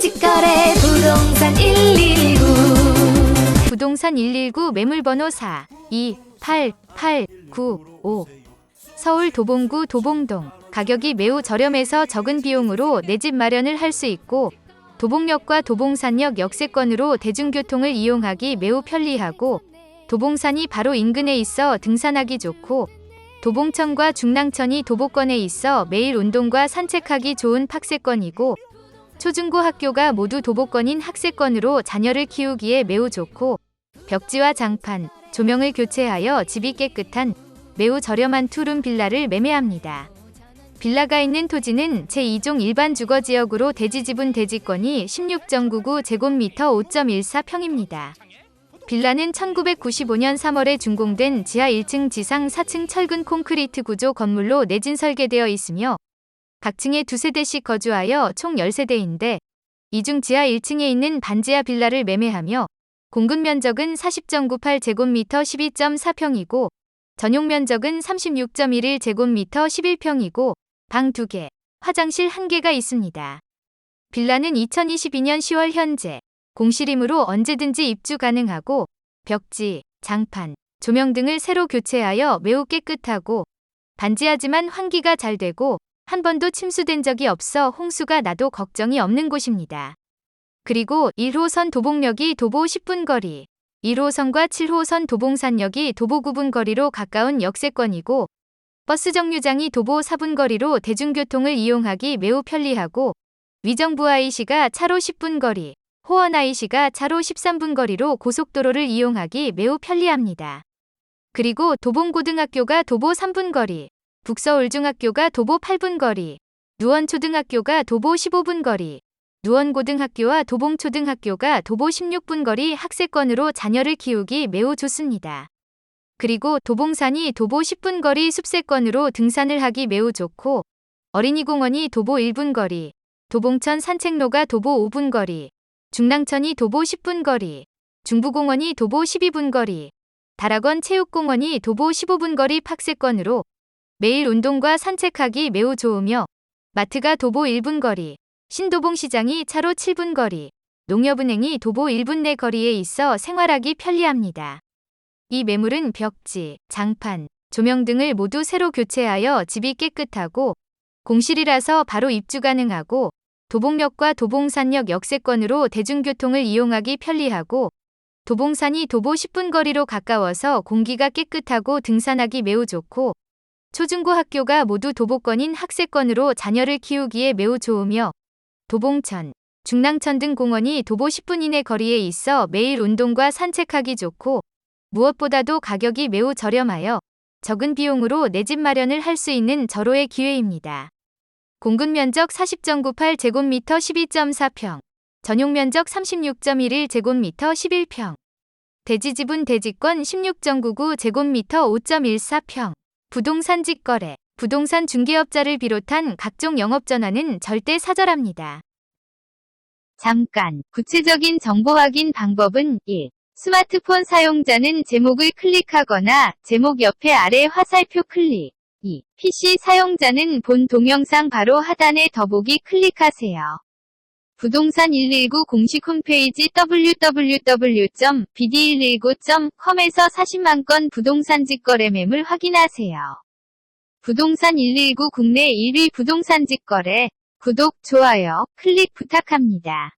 직거래 부동산 119 부동산 119 매물번호 4 2 8 8 9 5 서울 도봉구 도봉동. 가격이 매우 저렴해서 적은 비용으로 내 집 마련을 할 수 있고 도봉역과 도봉산역 역세권으로 대중교통을 이용하기 매우 편리하고 도봉산이 바로 인근에 있어 등산하기 좋고 도봉천과 중랑천이 도보권에 있어 매일 운동과 산책하기 좋은 팍세권이고 초중고 학교가 모두 도보권인 학세권으로 자녀를 키우기에 매우 좋고 벽지와 장판, 조명을 교체하여 집이 깨끗한 매우 저렴한 투룸 빌라를 매매합니다. 빌라가 있는 토지는 제2종 일반 주거지역으로 대지지분 대지권이 16.99 제곱미터 5.14평입니다. 빌라는 1995년 3월에 준공된 지하 1층 지상 4층 철근 콘크리트 구조 건물로 내진 설계되어 있으며 각 층에 두세 대씩 거주하여 총 10세대인데 이중 지하 1층에 있는 반지하 빌라를 매매하며 공급 면적은 40.98 제곱미터 12.4평이고 전용 면적은 36.11 제곱미터 11평이고 방 2개, 화장실 1개가 있습니다. 빌라는 2022년 10월 현재 공실이므로 언제든지 입주 가능하고 벽지, 장판, 조명 등을 새로 교체하여 매우 깨끗하고 반지하지만 환기가 잘 되고 한 번도 침수된 적이 없어 홍수가 나도 걱정이 없는 곳입니다. 그리고 1호선 도봉역이 도보 10분 거리, 1호선과 7호선 도봉산역이 도보 9분 거리로 가까운 역세권이고 버스 정류장이 도보 4분 거리로 대중교통을 이용하기 매우 편리하고 위정부 IC가 차로 10분 거리, 호원 IC가 차로 13분 거리로 고속도로를 이용하기 매우 편리합니다. 그리고 도봉고등학교가 도보 3분 거리, 북서울중학교가 도보 8분 거리, 누원초등학교가 도보 15분 거리, 누원고등학교와 도봉초등학교가 도보 16분 거리 학세권으로 자녀를 키우기 매우 좋습니다. 그리고 도봉산이 도보 10분 거리 숲세권으로 등산을 하기 매우 좋고 어린이공원이 도보 1분 거리, 도봉천 산책로가 도보 5분 거리, 중랑천이 도보 10분 거리, 중부공원이 도보 12분 거리, 다락원 체육공원이 도보 15분 거리 팍세권으로 매일 운동과 산책하기 매우 좋으며 마트가 도보 1분 거리, 신도봉 시장이 차로 7분 거리, 농협은행이 도보 1분 내 거리에 있어 생활하기 편리합니다. 이 매물은 벽지, 장판, 조명 등을 모두 새로 교체하여 집이 깨끗하고 공실이라서 바로 입주 가능하고 도봉역과 도봉산역 역세권으로 대중교통을 이용하기 편리하고 도봉산이 도보 10분 거리로 가까워서 공기가 깨끗하고 등산하기 매우 좋고 초중고 학교가 모두 도보권인 학세권으로 자녀를 키우기에 매우 좋으며 도봉천, 중랑천 등 공원이 도보 10분 이내 거리에 있어 매일 운동과 산책하기 좋고 무엇보다도 가격이 매우 저렴하여 적은 비용으로 내 집 마련을 할 수 있는 절호의 기회입니다. 공급 면적 40.98 제곱미터 12.4평, 전용 면적 36.11 제곱미터 11평, 대지 지분 대지권 16.99 제곱미터 5.14평, 부동산 직거래, 부동산 중개업자를 비롯한 각종 영업 전화는 절대 사절합니다. 잠깐, 구체적인 정보 확인 방법은 1. 스마트폰 사용자는 제목을 클릭하거나 제목 옆에 아래 화살표 클릭. 2. PC 사용자는 본 동영상 바로 하단의 더보기 클릭하세요. 부동산 119 공식 홈페이지 www.bd119.com에서 40만 건 부동산 직거래 매물 확인하세요. 부동산 119 국내 1위 부동산 직거래 구독, 좋아요, 클릭 부탁합니다.